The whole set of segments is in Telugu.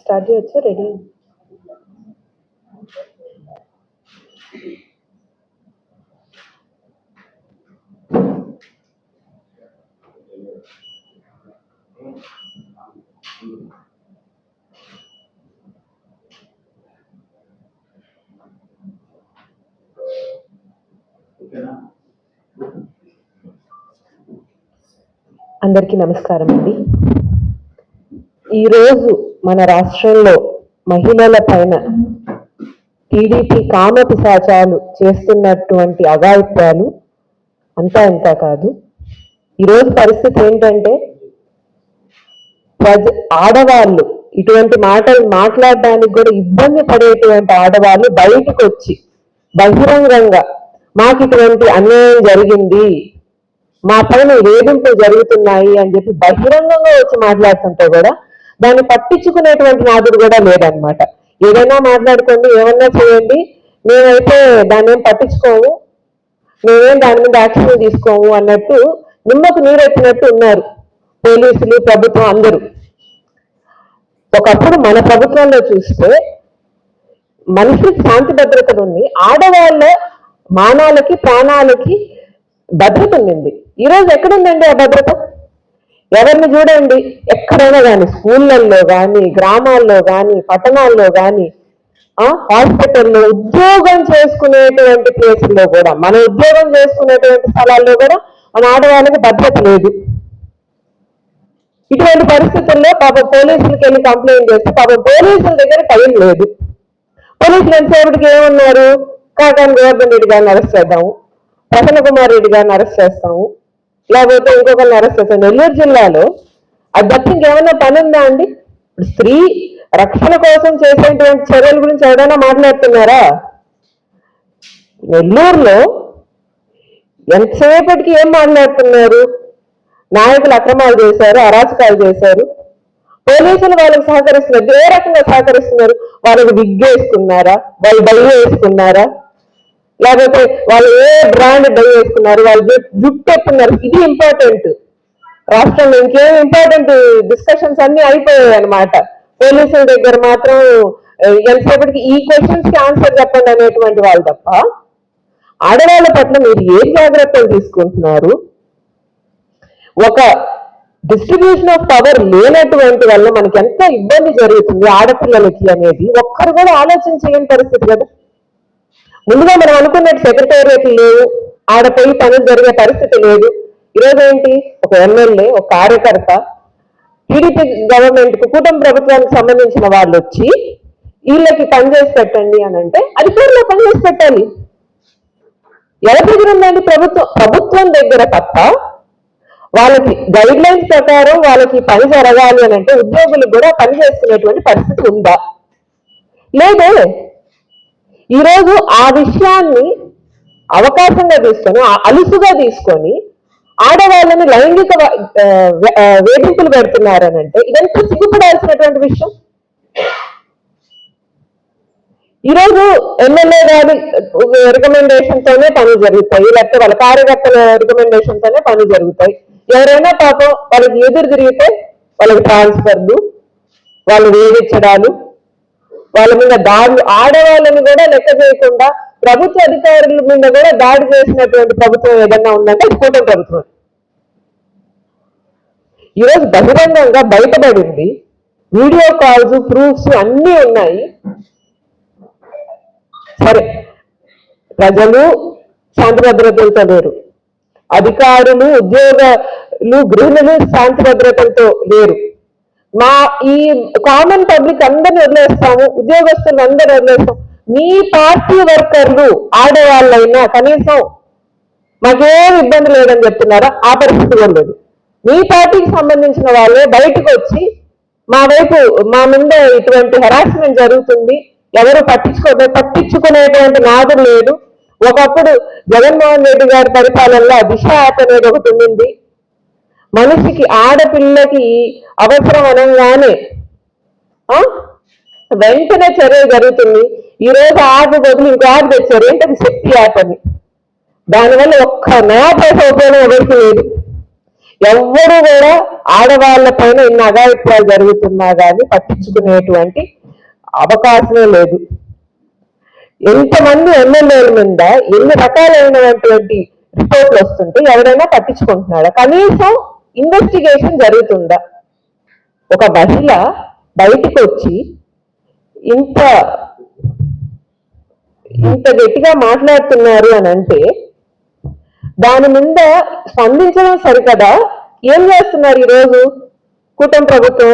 స్టార్ట్ చేయొచ్చా రెడీ అందరికీ నమస్కారం అండి. ఈరోజు మన రాష్ట్రంలో మహిళల పైన టీడీపీ కామ పిశాచాలు చేస్తున్నటువంటి అఘాయిత్యాలు అంతా ఇంతా కాదు. ఈరోజు పరిస్థితి ఏంటంటే ప్రజ ఆడవాళ్ళు ఇటువంటి మాటలు మాట్లాడడానికి కూడా ఇబ్బంది పడేటువంటి ఆడవాళ్ళు బయటకు వచ్చి బహిరంగంగా మాకు ఇటువంటి అన్యాయం జరిగింది. మా పైన వేధింపులు జరుగుతున్నాయి అని చెప్పి బహిరంగంగా వచ్చి మాట్లాడుతుంటే కూడా దాన్ని పట్టించుకునేటువంటి నాదుడు కూడా లేదనమాట ఏదైనా మాట్లాడుకోండి ఏమన్నా చేయండి. మేమైతే దాన్ని ఏం పట్టించుకోము. మేమేం దాని మీద యాక్షన్ తీసుకోము అన్నట్టు నిమ్మకు నీరెత్తినట్టు ఉన్నారు పోలీసులు ప్రభుత్వం అందరూ. ఒకప్పుడు మన ప్రభుత్వంలో చూస్తే మనిషికి శాంతి భద్రతలు ఉంది ఆడవాళ్ళ మానాలకి ప్రాణాలకి భద్రత ఉండింది. ఈ రోజు ఎక్కడుందండి ఆ భద్రత? ఎవరిని చూడండి? ఎక్కడైనా కానీ స్కూళ్ళల్లో కానీ గ్రామాల్లో కానీ పట్టణాల్లో కానీ ఆ హాస్పిటల్లో ఉద్యోగం చేసుకునేటువంటి ప్లేసుల్లో కూడా మన ఉద్యోగం చేసుకునేటువంటి స్థలాల్లో కూడా మన ఆడవాళ్ళకి భద్రత లేదు. ఇటువంటి పరిస్థితుల్లో పాపం పోలీసులకి వెళ్ళి కంప్లైంట్ చేస్తే పాపం పోలీసుల దగ్గర టైం లేదు. పోలీసులు ఎంతసేపటికి ఏమన్నారు? కాకాని గోవర్ధన్ రెడ్డి గారిని అరెస్ట్ చేద్దాము ప్రసన్న కుమార్ రెడ్డి గారిని అరెస్ట్ చేస్తాము లేకపోతే ఇంకొకరిని అరెస్ట్ చేస్తాం నెల్లూరు జిల్లాలో అది ఏమైనా పని ఉందా అండి? ఇప్పుడు స్త్రీ రక్షణ కోసం చేసేటువంటి చర్యల గురించి ఎవరైనా మాట్లాడుతున్నారా? నెల్లూరులో ఎంతసేపటికి ఏం మాట్లాడుతున్నారు? నాయకులు అక్రమాలు చేశారు అరాచకాలు చేశారు పోలీసులు వాళ్ళకి సహకరిస్తున్నారు ఏ రకంగా సహకరిస్తున్నారు? వాళ్ళకి విగ్గేసుకున్నారా వాళ్ళు బయలు వేసుకున్నారా లేకపోతే వాళ్ళు ఏ బ్రాండ్ డై వేసుకున్నారు వాళ్ళు జుట్టు ఎత్తున్నారు ఇది ఇంపార్టెంట్ రాష్ట్రంలో ఇంకేం ఇంపార్టెంట్ డిస్కషన్స్ అన్ని అయిపోయాయి అనమాట పోలీసుల దగ్గర మాత్రం ఎంతసేపటికి ఈ క్వశ్చన్స్కి ఆన్సర్ చెప్పండి అనేటువంటి వాళ్ళు తప్ప ఆడవాళ్ళ పట్ల మీరు ఏం జాగ్రత్తలు తీసుకుంటున్నారు? ఒక డిస్ట్రిబ్యూషన్ ఆఫ్ పవర్ లేనటువంటి వల్ల మనకి ఎంత ఇబ్బంది జరుగుతుంది ఆడపిల్లలకి అనేది ఒక్కరు కూడా ఆలోచించలేని పరిస్థితి కదా. ముందుగా మనం అనుకున్నట్టు సెక్రటేరియట్ లేవు. ఆడపోయి పనులు జరిగే పరిస్థితి లేదు. ఈరోజు ఏంటి? ఒక ఎమ్మెల్యే ఒక కార్యకర్త టీడీపీ గవర్నమెంట్కు కుటుంబ ప్రభుత్వానికి సంబంధించిన వాళ్ళు వచ్చి వీళ్ళకి పనిచేసి పెట్టండి అని అంటే అధికారులు పని చేసి పెట్టాలి. ఎవరి దగ్గర ఉందండి ప్రభుత్వం ప్రభుత్వం దగ్గర తప్ప వాళ్ళకి గైడ్ లైన్స్ ప్రకారం వాళ్ళకి పని జరగాలి అని అంటే ఉద్యోగులకు కూడా పని చేసుకునేటువంటి పరిస్థితి ఉందా? లేదే. ఈరోజు ఆ విషయాన్ని అవకాశంగా తీసుకొని అలుసుగా తీసుకొని ఆడవాళ్ళని లైంగిక వేధింపులు పెడుతున్నారని అంటే వేధింపులు ఇదంతా సిగ్గుపడాల్సినటువంటి విషయం. ఈరోజు ఎమ్మెల్యే గారి రికమెండేషన్ తోనే పనులు జరుగుతాయి లేకపోతే వాళ్ళ కార్యకర్తల రికమెండేషన్ తోనే పనులు జరుగుతాయి. ఎవరైనా పాపం వాళ్ళకి ఎదురు తిరిగితే వాళ్ళకి ట్రాన్స్ఫర్లు వాళ్ళు వేధించడాలు వాళ్ళ మీద దాడులు ఆడవాళ్ళని కూడా లెక్క చేయకుండా ప్రభుత్వ అధికారుల మీద కూడా దాడి చేసినటువంటి ప్రభుత్వం ఏదన్నా ఉందంటే అది కూటమి ప్రభుత్వం. ఈరోజు బహిరంగంగా బయటపడింది. వీడియో కాల్స్ ప్రూఫ్స్ అన్నీ ఉన్నాయి. సరే ప్రజలు శాంతి భద్రతలతో లేరు. అధికారులు ఉద్యోగులు గృహిణులు శాంతి భద్రతలతో లేరు. మా ఈ కామన్ పబ్లిక్ అందరిని వదిలేస్తాము ఉద్యోగస్తులు అందరు వదిలేస్తాం మీ పార్టీ వర్కర్లు ఆడవాళ్ళైనా కనీసం మాకేం ఇబ్బంది లేదని చెప్తున్నారా? ఆ పరిస్థితి కూడా లేదు. మీ పార్టీకి సంబంధించిన వాళ్ళే బయటకు వచ్చి మా వైపు మా మీద ఇటువంటి హెరాస్మెంట్ జరుగుతుంది. ఎవరు పట్టించుకో పట్టించుకునేటువంటి నాదు లేదు. ఒకప్పుడు జగన్మోహన్ రెడ్డి గారి పరిపాలనలో దిశ యాప్ అనేది ఒకటి ఉండింది. మనిషికి ఆడపిల్లకి అవసరం అనగానే ఆ? వెంటనే చర్య జరుగుతుంది. ఈ రోజు యాప్ బదులు ఇంకో యాప్ తెచ్చారు. ఏంటది? శక్తి యాప్ అని. దానివల్ల ఒక్క నా పైస ఉపయోగం ఎవరికి లేదు. ఎవ్వరూ కూడా ఆడవాళ్ళ పైన ఇన్ని అగాయిత్యాలు జరుగుతున్నా కానీ పట్టించుకునేటువంటి అవకాశమే లేదు. ఎంతమంది ఎమ్మెల్యేల మీద ఎన్ని రకాలైనటువంటి రిపోర్ట్లు వస్తుంటే ఎవరైనా పట్టించుకుంటున్నాడా కనీసం ఇన్వెస్టిగేషన్ జరుగుతుందా? ఒక మహిళ బయటికి వచ్చి ఇంత ఇంత గట్టిగా మాట్లాడుతున్నారు అని అంటే దాని మీద స్పందించడం సరికదా? ఏం చేస్తున్నారు ఈరోజు కూటమి ప్రభుత్వం?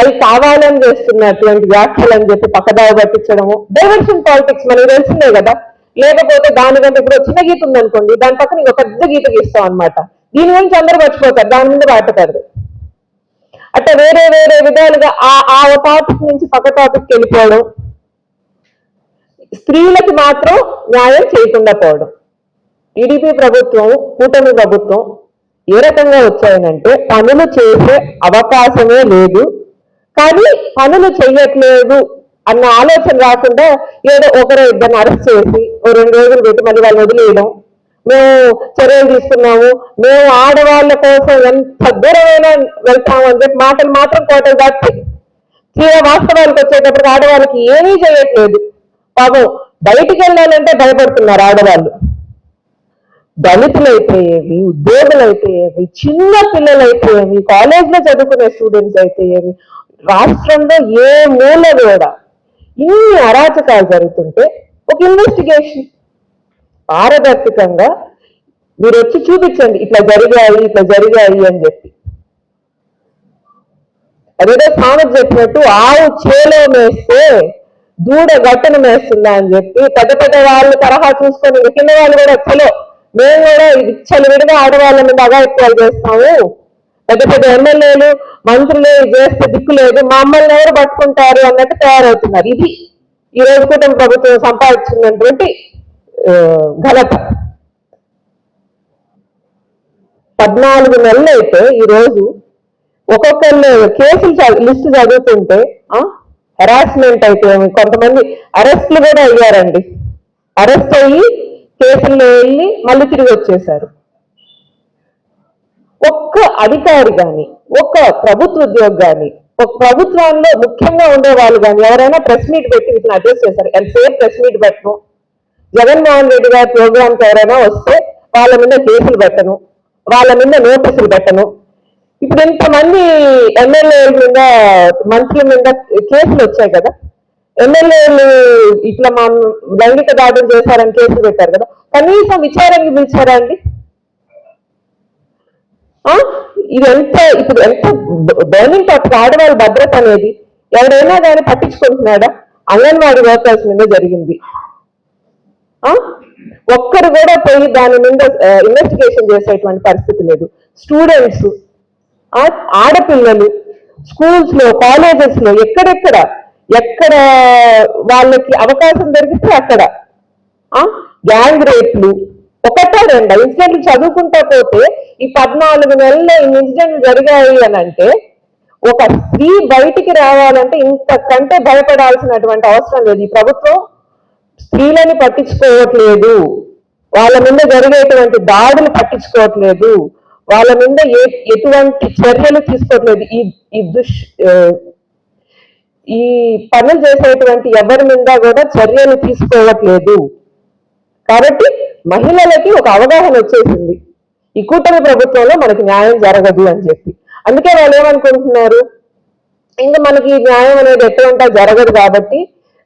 అది కావాలని చేస్తున్నటువంటి వ్యాఖ్యలు అని చెప్పి పక్కదారి పట్టించడము డైవర్షన్ పాలిటిక్స్ మనకి తెలిసిందే కదా. లేకపోతే దానికంటే ఇప్పుడు చిన్న గీత ఉందనుకోండి దాని పక్కన ఇంకో పెద్ద గీత గీస్తాం అనమాట దీని గురించి అందరూ మర్చిపోతారు. దాని మీద మాట్లాడతారు అట్లా వేరే వేరే విధాలుగా ఆ ఆ టాపిక్ నుంచి పక్క టాపిక్కి వెళ్ళిపోవడం. స్త్రీలకి మాత్రం న్యాయం చేయకుండా పోవడం. టీడీపీ ప్రభుత్వం కూటమి ప్రభుత్వం ఏ రకంగా వచ్చాయనంటే పనులు చేసే అవకాశమే లేదు. కానీ పనులు చేయట్లేదు అన్న ఆలోచన రాకుండా ఏదో ఒకరు ఇద్దరిని అరెస్ట్ చేసి ఓ రెండు రోజులు పెట్టి మళ్ళీ వాళ్ళు వదిలేయడం. మేము చర్యలు తీసుకున్నాము. మేము ఆడవాళ్ళ కోసం ఎంత దూరమైనా వెళ్తాము అని చెప్పి మాటలు మాత్రం కోటలు దాటి తీర వాస్తవాలకు వచ్చేటప్పుడు ఆడవాళ్ళకి ఏమీ చేయట్లేదు. పాపం బయటికి వెళ్ళాలంటే భయపడుతున్నారు ఆడవాళ్ళు. దళితులు అయిపోయేవి ఉద్యోగులు చిన్న పిల్లలు అయిపోయేవి చదువుకునే స్టూడెంట్స్ అయిపోయేవి. రాష్ట్రంలో ఏ మూల కూడా ఇన్ని అరాచకాలు జరుగుతుంటే ఒక ఇన్వెస్టిగేషన్ పారదర్శకంగా మీరు వచ్చి చూపించండి ఇట్లా జరిగాయి ఇట్లా జరిగాయి అని చెప్పి. అదేదో సామెత చెప్పినట్టు ఆవు చేలో మేస్తే దూడ గట్టను మేస్తుందా అని చెప్పి పెద్ద పెద్ద వాళ్ళు తరహా చూసుకొని కింద వాళ్ళు కూడా చలో మేము కూడా ఇచ్చలు విడిగా ఆడవాళ్ళ మీద అగాయిత్యాలు చేస్తాము. పెద్ద పెద్ద ఎమ్మెల్యేలు మంత్రులు చేస్తే దిక్కు లేదు మమ్మల్ని ఎవరు పట్టుకుంటారు అన్నట్టు తయారవుతున్నారు. ఇది ఈ రోజు కూటమి ప్రభుత్వం సంపాదించినటువంటి ఘనత. పద్నాలుగు నెలలు అయితే ఈరోజు ఒక్కొక్కళ్ళు కేసులు లిస్ట్ చదువుతుంటే హెరాస్మెంట్ అయితే కొంతమంది అరెస్ట్లు కూడా అయ్యారండి. అరెస్ట్ అయ్యి కేసుల్లో వెళ్ళి మళ్ళీ తిరిగి వచ్చేశారు. ఒక్క అధికారి కానీ ఒక్క ప్రభుత్వ ఉద్యోగి గాని ఒక ప్రభుత్వంలో ముఖ్యంగా ఉండే వాళ్ళు కానీ ఎవరైనా ప్రెస్ మీట్ పెట్టి వీటిని అడ్రస్ చేశారు. ఎంతసేపు ప్రెస్ మీట్ పెట్టడం జగన్మోహన్ రెడ్డి గారి ప్రోగ్రామ్కి ఎవరైనా వస్తే వాళ్ళ మీద కేసులు పెట్టను వాళ్ళ మీద నోటీసులు పెట్టను. ఇప్పుడు ఇంతమంది ఎమ్మెల్యేల మీద మంత్రుల మీద కేసులు వచ్చాయి కదా. ఎమ్మెల్యేలు ఇట్లా మా లైంగిక దాడులు చేశారని కేసులు పెట్టారు కదా. కనీసం విచారానికి పిలిచారా అండి? ఆ? ఇది ఎంత ఇప్పుడు ఎంత బర్నింగ్ టాపిక్ ఆడవాళ్ళ భద్రత అనేది ఎవరైనా కానీ పట్టించుకుంటున్నాడా? అంగన్వాడీ వర్కర్స్ మీద జరిగింది. ఒక్కరు కూడా పోయి దాని మీద ఇన్వెస్టిగేషన్ చేసేటువంటి పరిస్థితి లేదు. స్టూడెంట్స్ ఆడపిల్లలు స్కూల్స్లో కాలేజెస్లో ఎక్కడెక్కడ ఎక్కడ వాళ్ళకి అవకాశం దొరికితే అక్కడ. గ్యాంగ్ రేట్లు ఒకటో రెండా ఇన్సిడెంట్లు చదువుకుంటా పోతే ఈ పద్నాలుగు నెలల్లో ఇన్ని ఇన్సిడెంట్లు జరిగాయి అని అంటే ఒక స్త్రీ బయటికి రావాలంటే ఇంతకంటే భయపడాల్సినటువంటి అవసరం లేదు. ఈ ప్రభుత్వం స్త్రీలని పట్టించుకోవట్లేదు. వాళ్ళ మీద జరిగేటువంటి దాడులు పట్టించుకోవట్లేదు. వాళ్ళ మీద ఏ ఎటువంటి చర్యలు తీసుకోవట్లేదు. ఈ ఈ దుష్ ఈ పనులు చేసేటువంటి ఎవరి మీద కూడా చర్యలు తీసుకోవట్లేదు. కాబట్టి మహిళలకి ఒక అవగాహన వచ్చేసింది. ఈ కూటమి ప్రభుత్వంలో మనకి న్యాయం జరగదు అని చెప్పి. అందుకే వాళ్ళు ఏమనుకుంటున్నారు? ఇంకా మనకి న్యాయం అనేది ఎటువంటి జరగదు కాబట్టి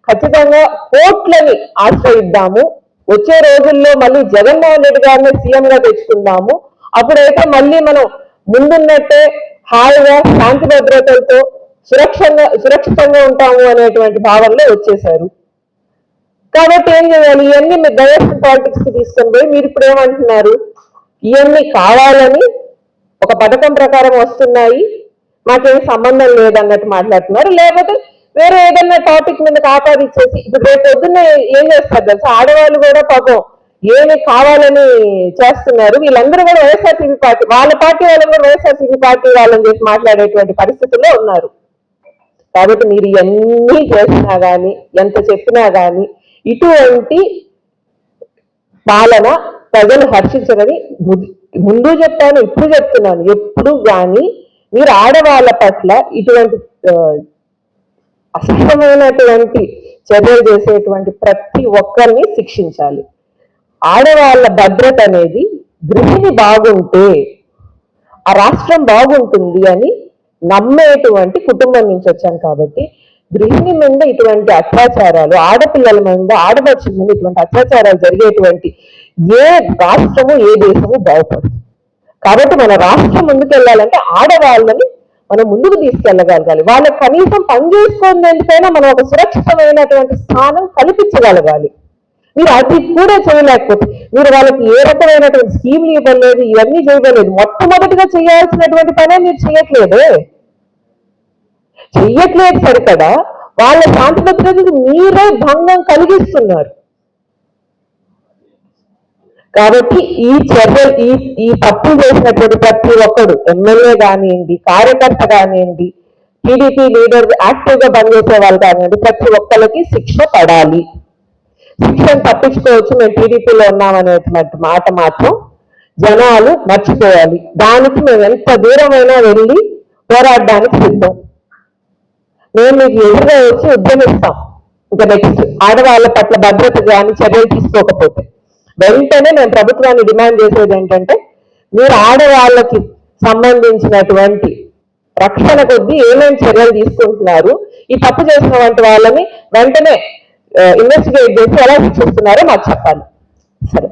ఖచ్చితంగా కోట్లని ఆశ్రయిద్దాము. వచ్చే రోజుల్లో మళ్ళీ జగన్మోహన్ రెడ్డి గారిని సీఎం గా తెచ్చుకుందాము. అప్పుడైతే మళ్ళీ మనం ముందున్నట్టే హాయిగా శాంతి భద్రతలతో సురక్షంగా సురక్షితంగా ఉంటాము అనేటువంటి భావనలో వచ్చేశారు. కాబట్టి ఏం చేయాలి? ఇవన్నీ మీరు డైరెక్షన్ పాలిటిక్స్కి తీసుకొని పోయి మీరు ఇప్పుడు ఏమంటున్నారు? ఇవన్నీ కావాలని ఒక పథకం ప్రకారం వస్తున్నాయి. మాకేం సంబంధం లేదన్నట్టు మాట్లాడుతున్నారు. లేకపోతే వేరే ఏదైనా టాపిక్ మీద ఆపాదించేసి ఇప్పుడు రేపు పొద్దున్న ఏం చేస్తారు తెలుసు? ఆడవాళ్ళు కూడా పాపం ఏమి కావాలని చేస్తున్నారు. వీళ్ళందరూ కూడా వైఎస్ఆర్సీపీ పార్టీ వాళ్ళ పార్టీ వాళ్ళు కూడా వైఎస్ఆర్సీపీ పార్టీ వాళ్ళని చెప్పి మాట్లాడేటువంటి పరిస్థితుల్లో ఉన్నారు. కాబట్టి మీరు ఎన్ని చేసినా కానీ ఎంత చెప్పినా కానీ ఇటువంటి పాలన ప్రజలు హర్షించరని ముందు చెప్తాను ఇప్పుడు చెప్తున్నాను. ఎప్పుడు కానీ మీరు ఆడవాళ్ళ పట్ల ఇటువంటి అసహ్యమైనటువంటి చర్యలు చేసేటువంటి ప్రతి ఒక్కరిని శిక్షించాలి. ఆడవాళ్ళ భద్రత అనేది గృహిణి బాగుంటే ఆ రాష్ట్రం బాగుంటుంది అని నమ్మేటువంటి కుటుంబం నుంచి వచ్చాను కాబట్టి గృహిణి మీద ఇటువంటి అత్యాచారాలు ఆడపిల్లల మీద ఆడపడుచుల మీద ఇటువంటి అత్యాచారాలు జరిగేటువంటి ఏ రాష్ట్రము ఏ దేశము బాగుపడదు. కాబట్టి మన రాష్ట్రం ముందుకెళ్ళాలంటే ఆడవాళ్ళని మనం ముందుకు తీసుకెళ్ళగలగాలి. వాళ్ళకి కనీసం పనిచేసుకునేందుకైనా మనం ఒక సురక్షితమైనటువంటి స్థానం కల్పించగలగాలి. మీరు అది కూడా చేయలేకపోతే మీరు వాళ్ళకి ఏ రకమైనటువంటి స్కీమ్లు ఇవ్వలేదు ఇవన్నీ చేయలేదు. మొట్టమొదటిగా చేయాల్సినటువంటి పనే మీరు చేయట్లేదే. చెయ్యట్లేదు సరికదా వాళ్ళ శాంతి భద్రతకు మీరే భంగం కలిగిస్తున్నారు. కాబట్టి ఈ చర్యలు ఈ ఈ తప్పు చేసినటువంటి ప్రతి ఒక్కడు ఎమ్మెల్యే కానివ్వండి కార్యకర్త కానివ్వండి టీడీపీ లీడర్ యాక్టివ్గా పనిచేసే వాళ్ళు కానివ్వండి ప్రతి ఒక్కరికి శిక్ష పడాలి. శిక్షను తప్పించుకోవచ్చు మేము టీడీపీలో ఉన్నామనేటువంటి మాట మాత్రం జనాలు మర్చిపోవాలి. దానికి మేము ఎంత దూరమైనా వెళ్ళి పోరాడడానికి సిద్ధం. మేము మీకు ఎదురుగా వచ్చి ఉద్యమిస్తాం. ఇంకా నెక్స్ట్ ఆడవాళ్ళ పట్ల భద్రత కానీ చర్యలు తీసుకోకపోతే. వెంటనే మేము ప్రభుత్వాన్ని డిమాండ్ చేసేది ఏంటంటే మీరు ఆడవాళ్ళకి సంబంధించినటువంటి రక్షణ కొద్దీ ఏమేమి చర్యలు తీసుకుంటున్నారు ఈ తప్పు చేసిన వంటి వాళ్ళని వెంటనే ఇన్వెస్టిగేట్ చేసి ఎలా శిక్షిస్తున్నారో మాకు చెప్పాలి. సరే.